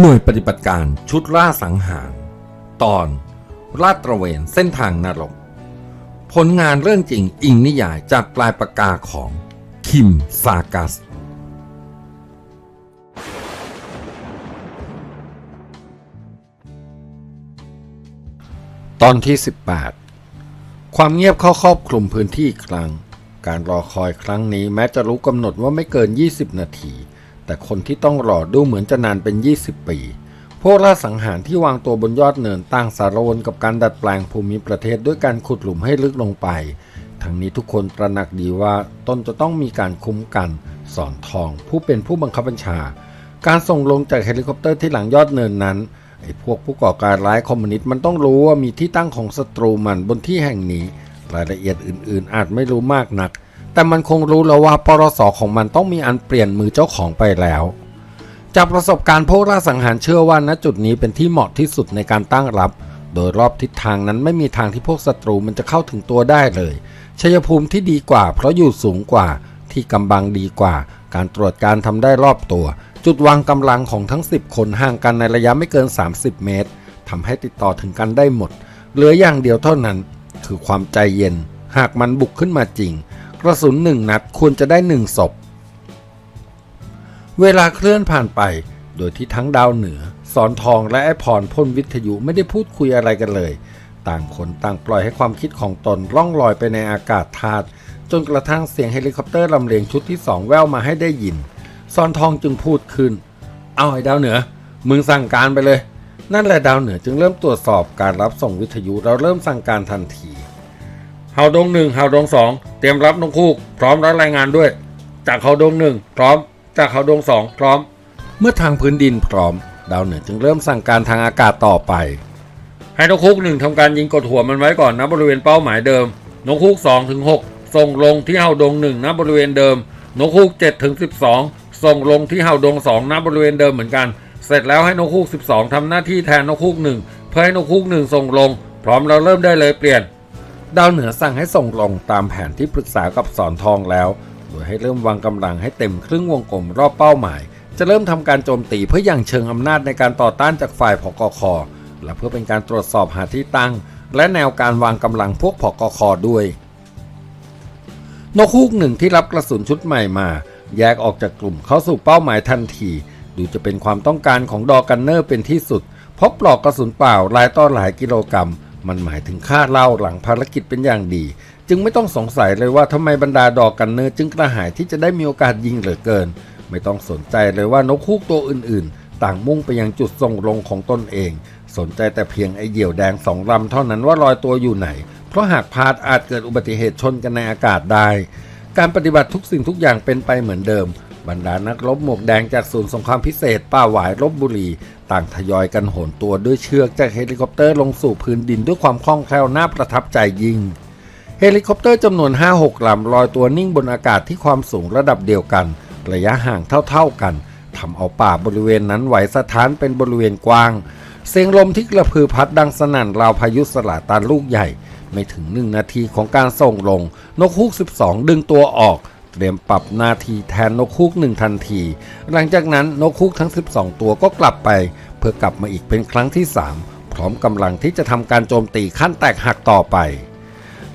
หน่วยปฏิบัติการชุดล่าสังหาร ตอนลาดตระเวนเส้นทางนรก ผลงานเรื่องจริงอิงนิยายจากปลายปากกาของ คิมซากัส ตอนที่ 18 ความเงียบเข้าครอบคลุมพื้นที่อีกครั้ง การรอคอยครั้งนี้แม้จะรู้กำหนดว่าไม่เกิน 20 นาที แต่คนที่ต้องรอดูเหมือนจะนานเป็น 20 ปี พวกล่าสังหารที่วางตัวบนยอดเนินตั้งสารวนกับการดัดแปลงภูมิประเทศด้วยการขุดหลุมให้ลึกลงไป ทั้งนี้ทุกคนตระหนักดีว่าตนจะต้องมีการคุ้มกัน สอนทองผู้เป็นผู้บังคับบัญชา การส่งลงจากเฮลิคอปเตอร์ที่หลังยอดเนินนั้นไอ้พวกผู้ก่อการร้ายคอมมิวนิสต์มันต้องรู้ว่ามีที่ตั้งของศัตรูมันบนที่แห่งนี้ รายละเอียดอื่นๆ อาจไม่รู้มากนัก แต่มันคงรู้แล้วว่าปรสของมันต้องมีอันเปลี่ยนมือเจ้าของไปแล้ว จากประสบการณ์พวกล่าสังหารเชื่อว่าณจุดนี้เป็นที่เหมาะที่สุดในการตั้งรับ โดยรอบทิศทางนั้นไม่มีทางที่พวกศัตรูมันจะเข้าถึงตัวได้เลยชัยภูมิที่ดีกว่า เพราะอยู่สูงกว่าที่กำบังดีกว่า การตรวจการทำได้รอบตัว จุดวางกำลังของทั้ง 10 คนห่างกันในระยะไม่เกิน 30 เมตรทำให้ติดต่อถึงกันได้หมด เหลืออย่างเดียวเท่านั้น คือความใจเย็น หากมันบุกขึ้นมาจริง กระสุนหนึ่งนัดควรจะได้หนึ่งศพ เวลาเคลื่อนผ่านไป โดยที่ทั้งดาวเหนือ สอนทองและไอพรพ่นวิทยุไม่ได้พูดคุยอะไรกันเลย ต่างคนต่างปล่อยให้ความคิดของตนล่องลอยไปในอากาศธาตุจนกระทั่งเสียงเฮลิคอปเตอร์ลำเลียงชุดที่สองแววมาให้ได้ยินสอนทองจึงพูดขึ้น เอาไอ้ดาวเหนือ มึงสั่งการไปเลย นั่นแหละดาวเหนือจึงเริ่มตรวจสอบการรับส่งวิทยุเราเริ่มสั่งการทันที เฮาดงหนึ่งเฮาดงสองเตรียมรับนกคูกพร้อมรับรายงานด้วย จากเฮาดงหนึ่งพร้อม จากเฮาดงสองพร้อม เมื่อทางพื้นดินพร้อม ดาวเหนือจึงเริ่มสั่งการทางอากาศต่อไป ให้นกคูกหนึ่งทำการยิงกดหัวมันไว้ก่อนนะบริเวณเป้าหมายเดิม นกคูกสองถึงหกส่งลงที่เฮาดงหนึ่งนะบริเวณเดิม นกคูกเจ็ดถึงสิบสองส่งลงที่เฮาดงสองนะบริเวณเดิมเหมือนกัน เสร็จแล้วให้นกคูกสิบสองทำหน้าที่แทนนกคูกหนึ่งเพื่อให้นกคูกหนึ่งส่งลง พร้อมเราเริ่มได้เลยเปลี่ยน ดาวเหนือสั่งให้ส่งลงตามแผนที่ปรึกษากับสอนทองแล้ว โดยให้เริ่มวางกำลังให้เต็มครึ่งวงกลมรอบเป้าหมาย จะเริ่มทำการโจมตีเพื่ออย่างเชิงอำนาจในการต่อต้านจากฝ่ายพกคและเพื่อเป็นการตรวจสอบหาที่ตั้ง และแนวการวางกำลังพวกพกคด้วย นกฮูกหนึ่งที่รับกระสุนชุดใหม่มา แยกออกจากกลุ่มเข้าสู่เป้าหมายทันที ดูจะเป็นความต้องการของดอกันเนอร์เป็นที่สุดเพราะปลอกกระสุนเปล่าหลายต่อหลายกิโลกรัม มันหมายถึงค่าเล่าหลังภารกิจเป็นอย่างดี จึงไม่ต้องสงสัยเลยว่าทำไมบรรดาดอกกันเนอร์จึงกระหายที่จะได้มีโอกาสยิงเหลือเกิน ไม่ต้องสนใจเลยว่านกฮูกตัวอื่น ๆ ต่างมุ่งไปยังจุดส่งลงของตนเอง สนใจแต่เพียงไอเหี่ยวแดงสองลำเท่านั้นว่าลอยตัวอยู่ไหน เพราะหากพลาดอาจเกิดอุบัติเหตุชนกันในอากาศได้ การปฏิบัติทุกสิ่งทุกอย่างเป็นไปเหมือนเดิม บรรดานักรบหมวกแดงจากศูนย์สงครามพิเศษ ป้าหวายลบบุรี ต่างทยอยกันโหนตัวด้วยเชือกจากเฮลิคอปเตอร์ลงสู่พื้นดินด้วยความคล่องแคล่วน่าประทับใจยิ่ง เฮลิคอปเตอร์จำนวน 5-6ลำลอยตัวนิ่งบนอากาศที่ความสูงระดับเดียวกัน ระยะห่างเท่าๆกันทำเอาป่าบริเวณนั้นไหวสะท้านเป็นบริเวณกว้าง เสียงลมที่กระพือพัดดังสนั่นราวพายุสลาตันลูกใหญ่ ไม่ถึงหนึ่งนาทีของการส่งลง นกฮูก 12 ดึงตัวออก เตรียมปรับหนาทีแทนนกฮูกหนึ่งทันที หลังจากนั้นนกฮูกทั้ง 12 ตัวก็กลับไป เพื่อกลับมาอีกเป็นครั้งที่ 3 พร้อมกำลังที่จะทำการโจมตีขั้นแตกหักต่อไป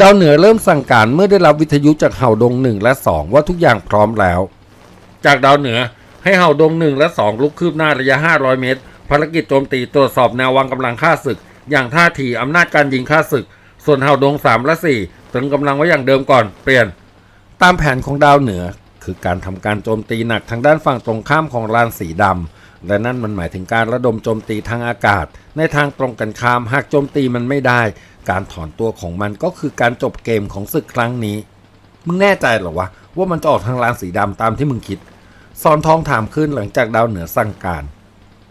ดาวเหนือเริ่มสั่งการเมื่อได้รับวิทยุจากเห่าดงหนึ่งและ 2 ว่าทุกอย่างพร้อมแล้ว จากดาวเหนือให้เห่าดงหนึ่งและ 2 ลุกคืบหน้าระยะ 500 เมตร ภารกิจโจมตีตรวจสอบแนววางกำลังค่าศึก อย่างท่าทีอำนาจการยิงค่าศึก ส่วนเห่าดง 3 และ 4ตึงกำลังไว้อย่างเดิมก่อนเปลี่ยน ตามแผนของดาวเหนือ คือการทำการโจมตีหนักทางด้านฝั่งตรงข้ามของลานสีดำและนั่นมันหมายถึงการระดมโจมตีทางอากาศ ในทางตรงกันข้ามหากโจมตีมันไม่ได้ การถอนตัวของมันก็คือการจบเกมของศึกครั้งนี้ มึงแน่ใจเหรอวะว่ามันจะออกทางลานสีดำตามที่มึงคิดซอนทองถามขึ้นหลังจากดาวเหนือสั่งการ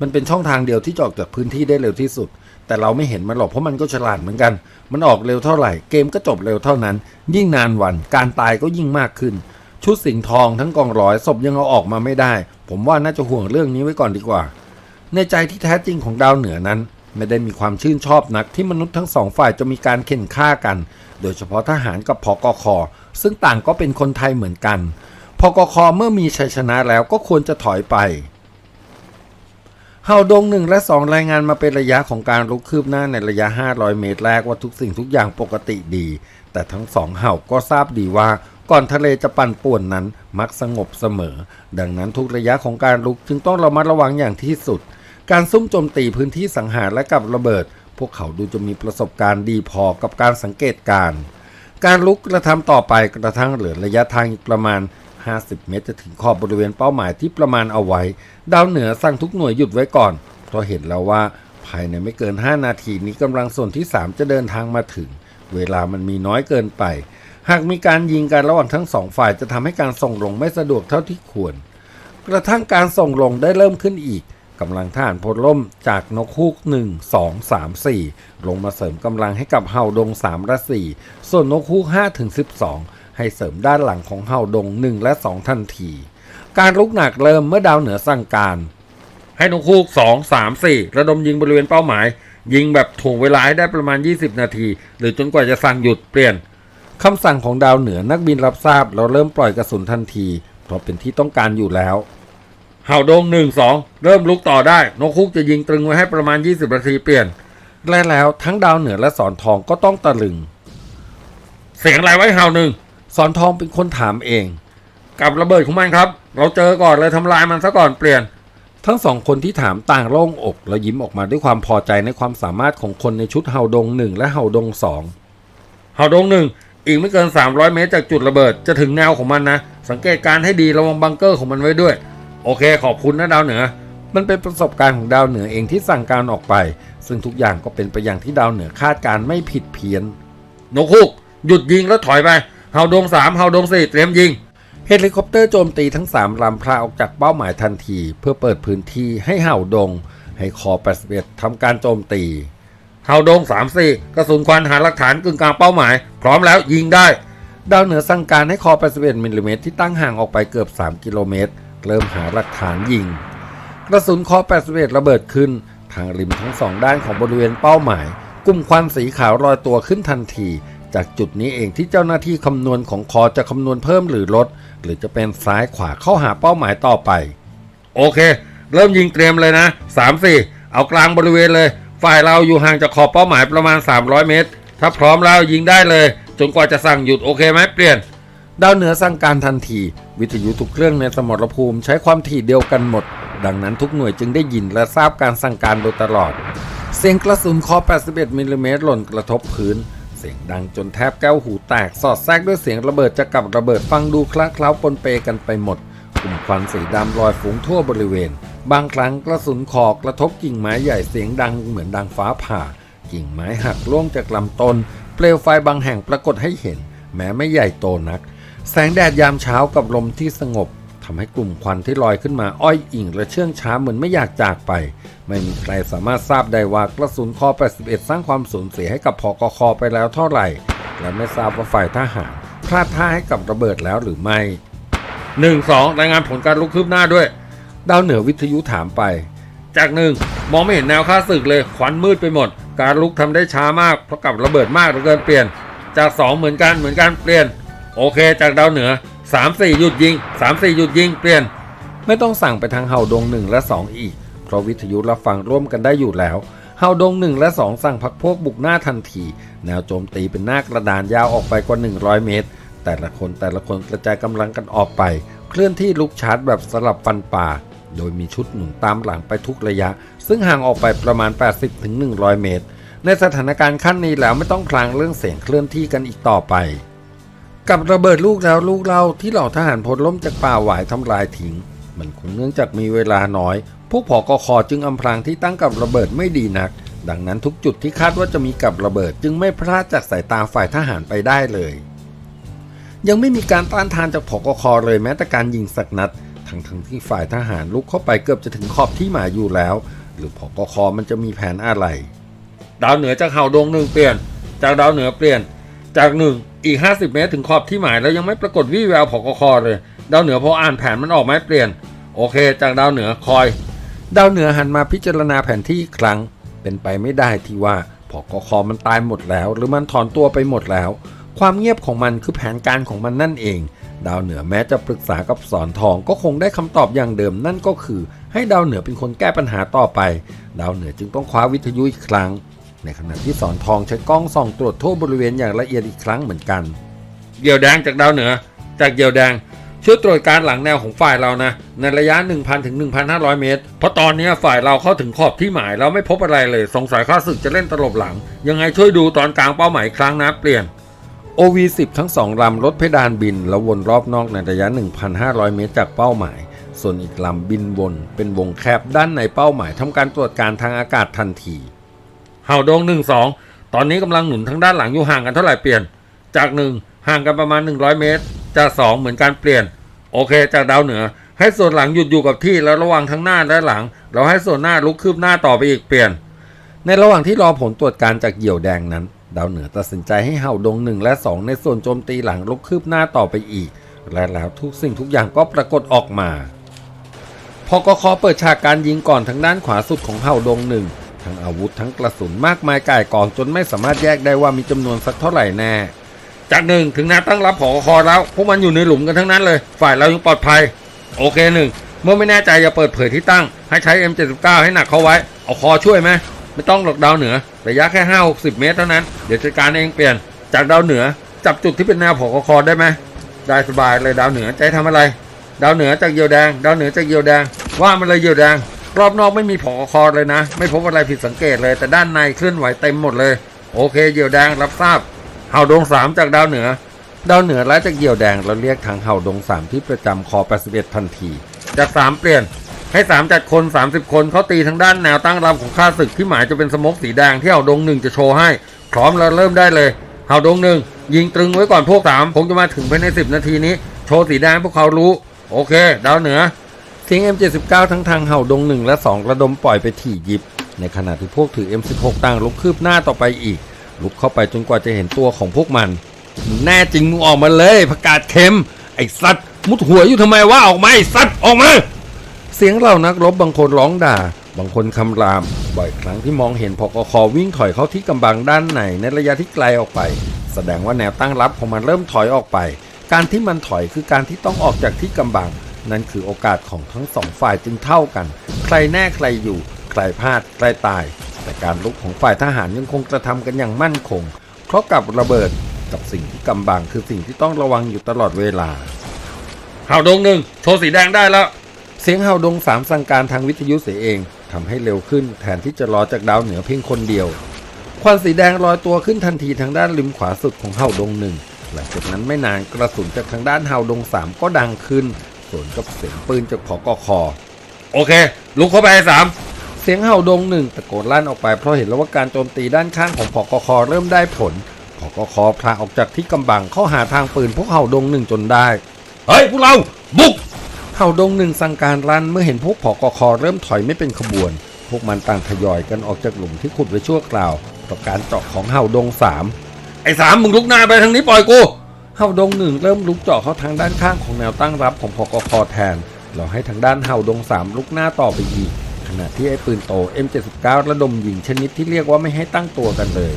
มันเป็นช่องทางเดียวที่จะออกจากพื้นที่ได้เร็วที่สุด แต่เราไม่เห็นมันหรอกเพราะมันก็ฉลาดเหมือนกัน มันออกเร็วเท่าไหร่เกมก็จบเร็วเท่านั้น ยิ่งนานวันการตายก็ยิ่งมากขึ้น ชุดสิงทองทั้งกองร้อยศพยังเอาออกมาไม่ได้ ผมว่าน่าจะห่วงเรื่องนี้ไว้ก่อนดีกว่า ในใจที่แท้จริงของดาวเหนือนั้น ไม่ได้มีความชื่นชอบนักที่มนุษย์ทั้งสองฝ่ายจะมีการเข็นฆ่ากัน โดยเฉพาะทหารกับพกคซึ่งต่างก็เป็นคนไทยเหมือนกันพกคเมื่อมีชัยชนะแล้วก็ควรจะถอยไป เฮาดงหนึ่งและสองรายงานมาเป็นระยะของการลุกคืบหน้าในระยะ 500 เมตรแรกว่าทุกสิ่งทุกอย่างปกติดี แต่ทั้งสองเห่าก็ทราบดีว่าก่อนทะเลจะปั่นป่วนนั้นมักสงบเสมอ ดังนั้นทุกระยะของการลุกจึงต้องระมัดระวังอย่างที่สุด การซุ่มโจมตีพื้นที่สังหารและกับระเบิด พวกเขาดูจะมีประสบการณ์ดีพอกับการสังเกตการ การลุกกระทำต่อไปกระทั่งเหลือระยะทางอีกประมาณ 50 เมตรจะถึงขอบบริเวณเป้าหมายที่ประมาณเอาไว้ ดาวเหนือสั่งทุกหน่วยหยุดไว้ก่อน เพราะเห็นแล้วว่าภายในไม่เกิน 5 นาทีนี้กำลังส่วนที่ 3 จะเดินทางมาถึง เวลามันมีน้อยเกินไป หากมีการยิงกันระหว่างทั้งสองฝ่ายจะทำให้การส่งลงไม่สะดวกเท่าที่ควร กระทั่งการส่งลงได้เริ่มขึ้นอีกกำลังทหารพลล่มจากนกฮูก 1 2 3 4 ลงมาเสริมกำลังให้กับเฮาดง 3 และ 4 ส่วนนกฮูก5ถึง12 ให้เสริมด้านหลังของเฮาดง1และ2ทันที การลุกหนักเริ่มเมื่อดาวเหนือสั่งการ ให้นกฮูก2 3 4ระดมยิงบริเวณเป้าหมาย ยิงแบบถ่วงเวลาให้ได้ประมาณ 20 นาที หรือจนกว่าจะสั่งหยุดเปลี่ยนคำสั่งของดาวเหนือนักบินรับทราบแล้วเริ่มปล่อยกระสุนทันที เพราะเป็นที่ต้องการอยู่แล้วเห่าดงหนึ่งสองเริ่มลุกต่อได้ นกคุกจะยิงตรึงไว้ให้ประมาณ 20นาทีเปลี่ยนและแล้วทั้งดาวเหนือและสอนทองก็ต้องตะลึง เสียงอะไรไว้เห่าหนึ่ง สอนทองเป็นคนถามเอง กับระเบิดของมันครับ เราเจอก่อนเลยทำลายมันซะก่อนเปลี่ยน ทั้งสองคนที่ถามต่างโล่งอกและยิ้มออกมาด้วยความพอใจในความสามารถของคนในชุดเห่าดงหนึ่งและเห่าดงสองเห่าดงหนึ่งอีกไม่เกิน 300 เมตรจากจุดระเบิดจะถึงแนวของมันนะ สังเกตการณ์ให้ดีระวังบังเกอร์ของมันไว้ด้วย โอเคขอบคุณนะดาวเหนือ มันเป็นประสบการณ์ของดาวเหนือเองที่สั่งการออกไป ซึ่งทุกอย่างก็เป็นไปอย่างที่ดาวเหนือคาดการณ์ไม่ผิดเพี้ยนนกฮูกหยุดยิงแล้วถอยไป เฮาดงสามเฮาดงสี่เตรียมยิง เฮลิคอปเตอร์โจมตีทั้ง 3 ลำพลาออกจากเป้าหมายทันที เพื่อเปิดพื้นที่ให้เห่าดง ให้คอ81ทำการโจมตี เฮาดง3 4กระสุนควันหาหลักฐานกึ่งกลางเป้าหมาย พร้อมแล้วยิงได้ ดาวเหนือสั่งการให้คอ81มิลลิเมตรที่ตั้งห่างออกไปเกือบ 3 กิโลเมตร เริ่มหาหลักฐานยิง กระสุนคอ81ระเบิดขึ้นทางริมทั้งสองด้านของบริเวณเป้าหมาย กลุ่มควันสีขาวลอยตัวขึ้นทันที จากจุดนี้เองที่เจ้าหน้าที่คำนวณของคอจะคำนวณเพิ่มหรือลด หรือจะเป็นซ้ายขวาเข้าหาเป้าหมายต่อไป โอเค เริ่มยิงเตรียมเลยนะ 3 4 เอากลางบริเวณเลย ฝ่ายเราอยู่ห่างจากขอบเป้าหมายประมาณ 300 เมตร ถ้าพร้อมแล้วยิงได้เลย จนกว่าจะสั่งหยุดโอเคไหมเปลี่ยนดาวเหนือสั่งการทันที วิทยุทุกเครื่องในสมรภูมิใช้ความถี่เดียวกันหมด ดังนั้นทุกหน่วยจึงได้ยินและทราบการสั่งการโดยตลอด เสียงกระสุนคอ 81มิลลิเมตรหล่นกระทบพื้น เสียงดังจนแทบแก้วหูแตก สอดแทรกด้วยเสียงระเบิดจากกับระเบิดฟังดูคละเคล้าปนเปกันไปหมด กลุ่มควันสีดำลอยฟุ้งทั่วบริเวณ บางครั้งกระสุนคอกระทบกิ่งไม้ใหญ่เสียงดังเหมือนดังฟ้าผ่า กิ่งไม้หักล่วงจากลำต้น เปลวไฟบางแห่งปรากฏให้เห็น แม้ไม่ใหญ่โตนัก แสงแดดยามเช้ากับลมที่สงบ ทำให้กลุ่มควันที่ลอยขึ้นมาอ้อยอิ่งและเชื่องช้าเหมือนไม่อยากจากไป ไม่มีใครสามารถทราบได้ว่ากระสุนคอ 81 สร้างความสูญเสียให้กับพอกคไปแล้วเท่าไหร่ และไม่ทราบว่าฝ่ายทหารพลาดท่าให้กับระเบิดแล้วหรือไม่ 1 2 รายงานผลการลุกคืบหน้าด้วย ดาวเหนือวิทยุถามไป จากหนึ่งมองไม่เห็นแนวค่าศึกเลยควันมืดไปหมด การลุกทำได้ช้ามากเพราะกับระเบิดมากเหลือเกินเปลี่ยน จากสองเหมือนกันเหมือนกันเปลี่ยน โอเค จากดาวเหนือ 3 4หยุดยิง3 4หยุดยิงเปลี่ยน ไม่ต้องสั่งไปทางเฮาดง1และ2อีก เพราะวิทยุรับฟังร่วมกันได้อยู่แล้วเฮาดง1และ2สั่งพักพวกบุกหน้าทันที แนวโจมตีเป็นหน้ากระดานยาวออกไปกว่า 100 เมตร แต่ละคนแต่ละคนกระจายกำลังกันออกไป เคลื่อนที่ลุกชาร์จแบบสลับฟันป่า โดยมีชุดหนุนตามหลังไปทุกระยะ ซึ่งห่างออกไปประมาณ 80-100 เมตร ในสถานการณ์ขั้นนี้แล้วไม่ต้องพลางเรื่องเสียงเคลื่อนที่กันอีกต่อไป กับระเบิดลูกแล้วลูกเล่าที่เหล่าทหารพลล้มจากป่าหวายทำลายทิ้ง มันคงเนื่องจากมีเวลาน้อย พวกผอกคอจึงอำพรางที่ตั้งกับระเบิดไม่ดีนัก ดังนั้นทุกจุดที่คาดว่าจะมีกับระเบิดจึงไม่พลาดจากสายตาฝ่ายทหารไปได้เลย ยังไม่มีการต้านทานจากผอกคอเลยแม้แต่การยิงสักนัด ทั้งทั้งที่ฝ่ายทหารลุกเข้าไปเกือบจะถึงขอบที่หมายอยู่แล้ว หรือผอกคอมันจะมีแผนอะไร ดาวเหนือจากเห่าดงหนึ่งเปลี่ยน จากดาวเหนือเปลี่ยน จากหนึ่ง อีก 50 เมตรถึงขอบที่หมายแล้วยังไม่ปรากฏวี่แววผกคอเลย ดาวเหนือพออ่านแผนมันออกไหมเปลี่ยน โอเค จากดาวเหนือคอย ดาวเหนือหันมาพิจารณาแผนที่อีกครั้ง เป็นไปไม่ได้ที่ว่าผกคอมันตายหมดแล้ว หรือมันถอนตัวไปหมดแล้ว ความเงียบของมันคือแผนการของมันนั่นเอง ดาวเหนือแม้จะปรึกษากับสอนทองก็คงได้คำตอบอย่างเดิมนั่นก็คือ ให้ดาวเหนือเป็นคนแก้ปัญหาต่อไป ดาวเหนือจึงต้องคว้าวิทยุอีกครั้ง ในขณะที่สอนทองใช้กล้องส่องตรวจทั่วบริเวณอย่างละเอียดอีกครั้งเหมือนกันเหยี่ยวแดงจากดาวเหนือ จากเหยี่ยวแดงช่วยตรวจการหลังแนวของฝ่ายเรานะ ในระยะ 1,000ถึง1,500 เมตร เพราะตอนนี้ฝ่ายเราเข้าถึงขอบที่หมายแล้วไม่พบอะไรเลย สงสัยข้าศึกจะเล่นตลบหลัง ยังไงช่วยดูตอนกลางเป้าหมายครั้งนะเปลี่ยน OV10 ทั้งสองลำลดเพดานบิน แล้ววนรอบนอกในระยะ 1,500 เมตรจากเป้าหมาย ส่วนอีกลำบินวน เป็นวงแคบด้านในเป้าหมายทำการตรวจการทางอากาศทันที เห่าดงหนึ่งสองตอนนี้กำลังหนุนทางด้านหลังอยู่ห่างกันเท่าไหร่เปลี่ยน จากหนึ่งห่างกันประมาณ 100 เมตร จากสองเหมือนการเปลี่ยน โอเค จากดาวเหนือ ให้ส่วนหลังหยุดอยู่กับที่แล้วระวังทั้งหน้าและหลัง เราให้ส่วนหน้าลุกคืบหน้าต่อไปอีกเปลี่ยน ในระหว่างที่รอผลตรวจการจากเหยี่ยวแดงนั้น ดาวเหนือตัดสินใจให้เห่าดงหนึ่งและ 2 ในส่วนโจมตีหลังลุกคืบหน้าต่อไปอีก และแล้วทุกสิ่งทุกอย่างก็ปรากฏออกมาพอกคอเปิดฉากการยิงก่อนทางด้านขวาสุดของเห่าดงหนึ่ง ทั้งอาวุธทั้งกระสุนมากมายก่ายกองจนไม่สามารถแยกได้ว่ามีจำนวนสักเท่าไหร่แน่ จากหนึ่งถึงนวตั้งรับผอคอแล้ว พวกมันอยู่ในหลุมกันทั้งนั้นเลย ฝ่ายเรายังปลอดภัย โอเคหนึ่งเมื่อไม่แน่ใจอย่าเปิดเผยที่ตั้ง ให้ใช้ M79 ให้หนักเข้าไว้ เอาคอช่วยไหมไม่ต้องหลอกดาวเหนือระยะแค่5 60 เมตรเท่านั้นเดี๋ยวจัดการเองเปลี่ยน จากดาวเหนือ จับจุดที่เป็นแนวผอคอได้ไหมได้สบายเลยดาวเหนือให้ทำอะไร ดาวเหนือจากเยียวแดง ดาวเหนือจากเยียวแดงว่ามันเลยเยียวแดง รอบนอกไม่มีผอคอเลยนะ ไม่พบอะไรผิดสังเกตเลย แต่ด้านในเคลื่อนไหวเต็มหมดเลย โอเคเหยียวแดงรับทราบเห่าดงสามจากดาวเหนือ ดาวเหนือและจากเหยี่ยวแดงเราเรียกทางเห่าดงสามที่ประจำคอ81ทันที จากสามเปลี่ยนให้สามจัดคน 30 คนเขาตีทางด้านแนวตั้งลำของข้าศึกที่หมายจะเป็นสมกสีแดงที่เห่าดงหนึ่งจะโชว์ให้พร้อมแล้วเริ่มได้เลยเห่าดงหนึ่งยิงตรึงไว้ก่อนพวกสามคงจะมาถึงภายใน10นาทีนี้ โชว์สีแดงพวกเขารู้ โอเค ดาวเหนือ เสียง M79 ทั้งทางเห่าดงหนึ่งและ 2 ระดมปล่อยไปถี่ยิบ ในขณะที่พวกถือ M16 ต่างลุกคืบหน้าต่อไปอีก ลุกเข้าไปจนกว่าจะเห็นตัวของพวกมัน แน่จริงมึงออกมาเลยประกาศเข็ม ไอ้สัตว์มุดหัวอยู่ทำไมวะออกมาไอ้สัตว์ออกมา เสียงเหล่านักรบบางคนร้องด่า บางคนคำราม บ่อยครั้งที่มองเห็นพกคอวิ่งถอยเข้าที่กำบังด้านในในระยะที่ไกลออกไป แสดงว่าแนวตั้งรับของมันเริ่มถอยออกไป การที่มันถอยคือการที่ต้องออกจากที่กำบัง นั่นคือโอกาสของทั้งสองฝ่ายจึงเท่ากัน ใครแน่ใครอยู่ ใครพลาดใครตาย แต่การลุกของฝ่ายทหารยังคงกระทำกันอย่างมั่นคง เพราะกับระเบิดกับสิ่งที่กำบังคือสิ่งที่ต้องระวังอยู่ตลอดเวลาเห่าดงหนึ่งโชว์สีแดงได้แล้ว เสียงเห่าดงสามสั่งการทางวิทยุเสียเองทำให้เร็วขึ้นแทนที่จะรอจากดาวเหนือเพียงคนเดียวควันสีแดงลอยตัวขึ้นทันทีทางด้านริมขวาสุดของเห่าดงหนึ่งหลังจากนั้นไม่นานกระสุนจากทางด้านเห่าดงสามก็ดังขึ้น สวนกับเสียงปืนจากผอกคอ โอเค ลุกเข้าไปให้สามเสียงเห่าดงหนึ่งตะโกนลั่นออกไปเพราะเห็นแล้วว่าการโจมตีด้านข้างของผอกคอเริ่มได้ผลผอกคอพลาออกจากที่กำบังเข้าหาทางปืนพวกเห่าดงหนึ่งจนได้ เฮ้ยพวกเราบุกเห่าดงหนึ่งสั่งการรันเมื่อเห็นพวกผอกคอเริ่มถอยไม่เป็นขบวน พวกมันต่างทยอยกันออกจากหลุมที่ขุดไว้ชั่วคราวต่อการเจาะของเห่าดงสามไอ้สามมึงลุกหน้าไปทางนี้ปล่อยกู เห่าดงหนึ่งเริ่มลุกเจาะเข้าทางด้านข้างของแนวตั้งรับของพกคแทน เราให้ทางด้านเห่าดงสามลุกหน้าต่อไปอีก ขณะที่ไอ้ปืนโต M79 ระดมยิงชนิดที่เรียกว่าไม่ให้ตั้งตัวกันเลย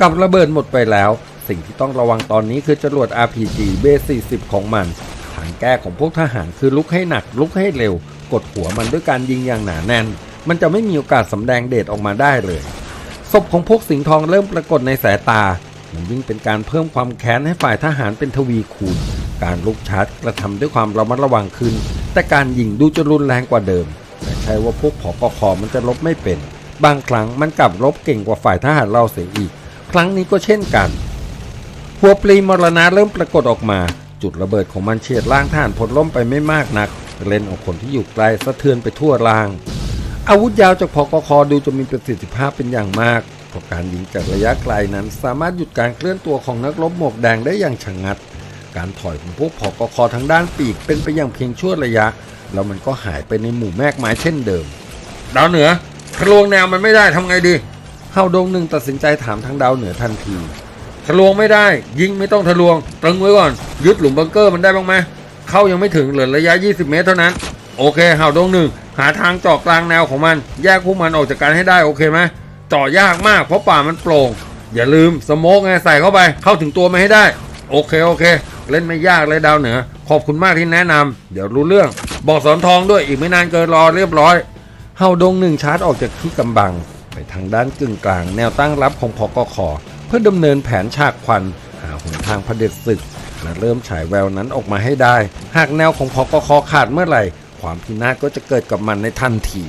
กับระเบิดหมดไปแล้ว สิ่งที่ต้องระวังตอนนี้คือจรวด RPG b 40ของมัน ทางแก้ของพวกทหารคือลุกให้หนัก ลุกให้เร็ว กดหัวมันด้วยการยิงอย่างหนาแน่น มันจะไม่มีโอกาสสำแดงเดชออกมาได้เลยศพของพวกสิงห์ทองเริ่มปรากฏในสายตา มันยิ่งเป็นการเพิ่มความแค้นให้ฝ่ายทหารเป็นทวีคูณ การลุกชาร์จกระทำด้วยความระมัดระวังขึ้น แต่การยิงดูจะรุนแรงกว่าเดิม แต่ใช่ว่าพวกผอกคอมันจะลบไม่เป็น บางครั้งมันกลับลบเก่งกว่าฝ่ายทหารเราเสียอีก ครั้งนี้ก็เช่นกัน หัวปลีมรณะเริ่มปรากฏออกมา จุดระเบิดของมันเฉียดล่างทหารพลล้มไปไม่มากนักเล่นของคนที่อยู่ไกลสะเทือนไปทั่วล่าง อาวุธยาวจากพกคดูจะมีประสิทธิภาพเป็นอย่างมาก เพราะการยิงจากระยะไกลนั้นสามารถหยุดการเคลื่อนตัวของนักรบหมวกแดงได้อย่างชะงัด การถอยของพวกพกคทางด้านปีกเป็นไปอย่างเพียงชั่วระยะ แล้วมันก็หายไปในหมู่แมกไม้เช่นเดิม ดาวเหนือทะลวงแนวมันไม่ได้ทำไงดีเฮาดงหนึ่งตัดสินใจถามทางดาวเหนือทันที ทะลวงไม่ได้ ยิงไม่ต้องทะลวงตรึงไว้ก่อน ยึดหลุมบังเกอร์มันได้บ้างไหมเข้ายังไม่ถึงเหลือระยะ 20 เมตรเท่านั้น โอเคเห่าดงหนึ่งหาทางเจาะกลางแนวของมัน แยกพวกมันออกจากกันให้ได้โอเคไหม เจาะยากมากเพราะป่ามันโปร่ง อย่าลืมสโมกไงใส่เข้าไป เข้าถึงตัวมันให้ได้ โอเคโอเค เล่นไม่ยากเลยดาวเหนือ ขอบคุณมากที่แนะนำเดี๋ยวรู้เรื่อง บอกสอนทองด้วยอีกไม่นานเกินรอเรียบร้อยเฮาดงหนึ่งชาร์จออกจากที่กำบัง ไปทางด้านกึ่งกลางแนวตั้งรับของพอกคเพื่อดำเนินแผนฉากควัน หาหนทางเผด็จศึกและเริ่มฉายแววนั้นออกมาให้ได้ หากแนวของพอกคขาดเมื่อไหร่ ความพินาศก็จะเกิดกับมันในทันที